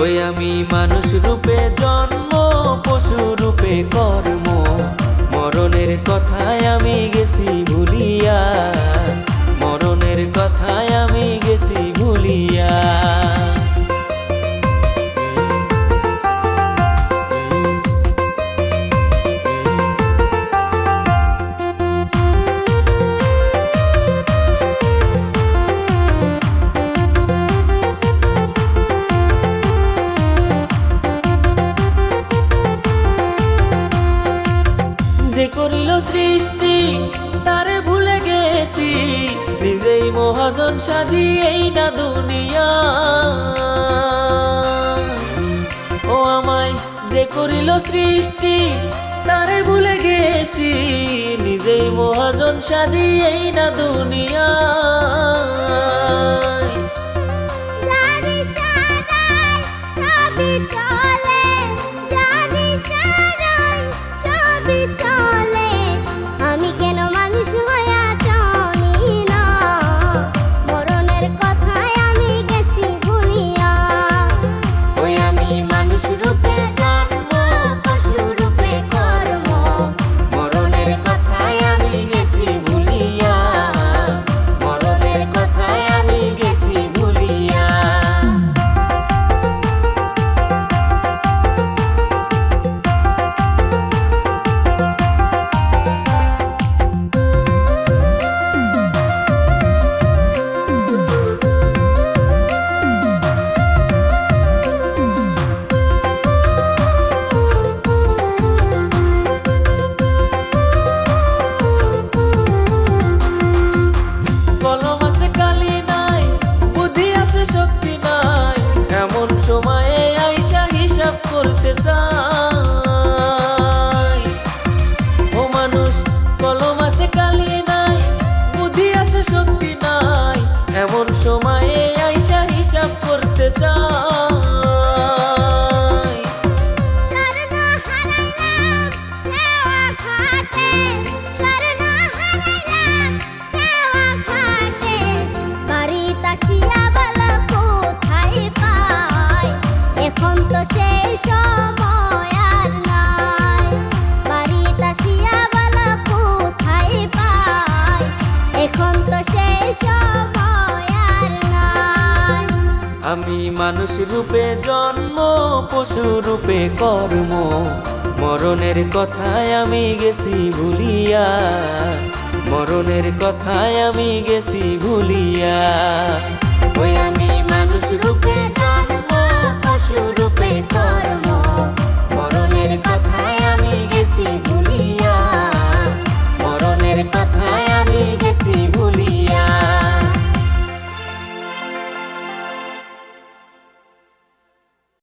ওই আমি মানুষ রূপে জন্ম পশু রূপে কর্ম। সৃষ্টি, তারে ভুলে গেছি। নিজেই মহাজন সাজিয়েই না দুনিয়া। ও আমায় যে করিল সৃষ্টি, তারে ভুলে গেছি। নিজেই মহাজন সাজিয়েই না দুনিয়া। 小。আমি মানুষ রূপে জন্ম, পশু রূপে কর্ম। মরণের কথায় আমি গেছি ভুলিয়া। মরণের কথায় আমি গেছি ভুলিয়া। ওই আমি মানুষ রূপে